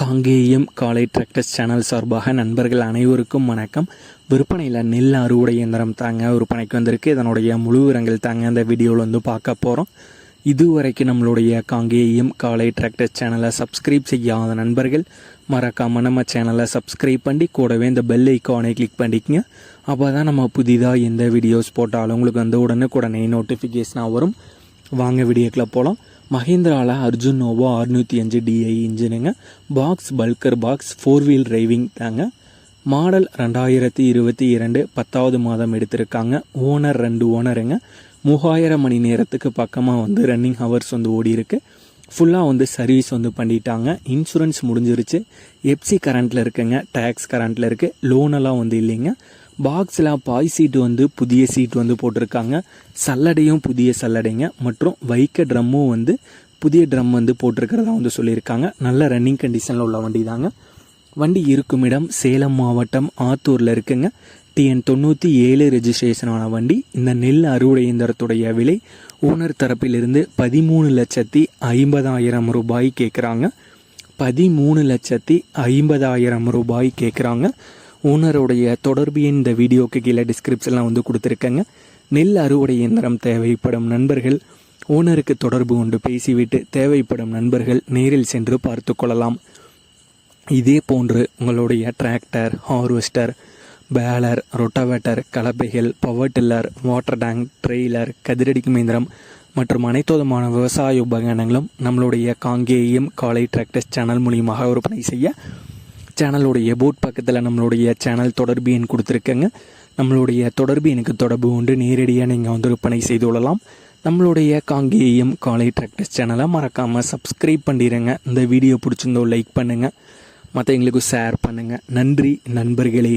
காங்கேயம் காலை tractors channel சார்பாக நண்பர்கள் அனைவருக்கும் வணக்கம். விற்பனையில் நெல் அறுவடை இயந்திரம் தாங்க விற்பனைக்கு வந்திருக்கு. இதனுடைய முழு விவரங்கள் தாங்க இந்த வீடியோவில் வந்து பார்க்க போகிறோம் இதுவரைக்கும் நம்மளுடைய காங்கேயம் காலை டிராக்டர்ஸ் சேனலை சப்ஸ்கிரைப் செய்யாத நண்பர்கள் மறக்காமல் நம்ம சேனலை சப்ஸ்கிரைப் பண்ணி கூடவே இந்த பெல் ஐக்கானை கிளிக் பண்ணிக்கங்க. அப்போ தான் நம்ம புதிதாக எந்த வீடியோஸ் போட்டாலும் உங்களுக்கு வந்து உடனுக்குடனே நோட்டிஃபிகேஷனாக வரும். வாங்க வீடியோக்கில் போகலாம் மஹேந்திராவில் அர்ஜுன் நோவா அறுநூற்றி அஞ்சு டிஐ இன்ஜினுங்க. பாக்ஸ் பல்கர் பாக்ஸ் ஃபோர் வீல் டிரைவிங் தாங்க. மாடல் ரெண்டாயிரத்தி இருபத்தி இரண்டு பத்தாவது மாதம் எடுத்திருக்காங்க. ஓனர் ரெண்டு ஓனருங்க மூவாயிரம் மணி நேரத்துக்கு பக்கமாக வந்து ரன்னிங் ஹவர்ஸ் வந்து ஓடி இருக்கு ஃபுல்லாக வந்து சர்வீஸ் வந்து பண்ணிட்டாங்க. இன்சூரன்ஸ் முடிஞ்சிருச்சு. எப்சி கரண்ட்டில் இருக்குங்க. டேக்ஸ் கரண்ட்டில் இருக்குது லோனெல்லாம் வந்து இல்லைங்க. பாக்ஸில் பாய் சீட்டு வந்து புதிய சீட் வந்து போட்டிருக்காங்க. சல்லடையும் புதிய சல்லடைங்க. மற்றும் வைக்க ட்ரம்மும் வந்து புதிய ட்ரம் வந்து போட்டிருக்கிறதா வந்து சொல்லியிருக்காங்க. நல்ல ரன்னிங் கண்டிஷனில் உள்ள வண்டி தாங்க வண்டி இருக்கும் இடம் சேலம் மாவட்டம் ஆத்தூரில் இருக்குங்க. டிஎன் தொண்ணூற்றி ஏழு ரெஜிஸ்ட்ரேஷனான வண்டி. இந்த நெல் அறுவடை இயந்திரத்துடைய விலை ஓனர் தரப்பிலிருந்து பதிமூணு லட்சத்தி ஐம்பதாயிரம் ரூபாய் கேட்குறாங்க பதிமூணு லட்சத்தி ஐம்பதாயிரம் ரூபாய் கேட்குறாங்க ஓனருடைய தொடர்பு எண் இந்த வீடியோக்கு கீழே டிஸ்கிரிப்ஷன்லாம் வந்து கொடுத்துருக்கேங்க. நெல் அறுவடை இயந்திரம் தேவைப்படும் நண்பர்கள் ஓனருக்கு தொடர்பு கொண்டு பேசிவிட்டு தேவைப்படும் நண்பர்கள் நேரில் சென்று பார்த்து கொள்ளலாம். இதே போன்று உங்களுடைய tractor harvester baler rotavator கலப்பைகள் power tiller water tank trailer கதிரடிக்கும் இயந்திரம் மற்றும் அனைத்து விதமான விவசாய உபகரணங்களும் நம்மளுடைய காங்கேயம் காலை டிராக்டர்ஸ் சேனல் மூலியமாக விற்பனை செய்ய சேனலுடைய போட் பக்கத்தில் நம்மளுடைய சேனல் தொடர்பு எண் கொடுத்துருக்கேங்க. நம்மளுடைய தொடர்பு எனக்கு தொடர்பு கொண்டு நேரடியாக நீங்கள் வந்து விற்பனை செய்து கொள்ளலாம். நம்மளுடைய காங்கேயம் காலை டிராக்டர்ஸ் சேனலை மறக்காமல் சப்ஸ்கிரைப் பண்ணிடுங்க இந்த வீடியோ பிடிச்சிருந்தோ லைக் பண்ணுங்கள் மற்றவங்களுக்கு ஷேர் பண்ணுங்கள் நன்றி நண்பர்களே.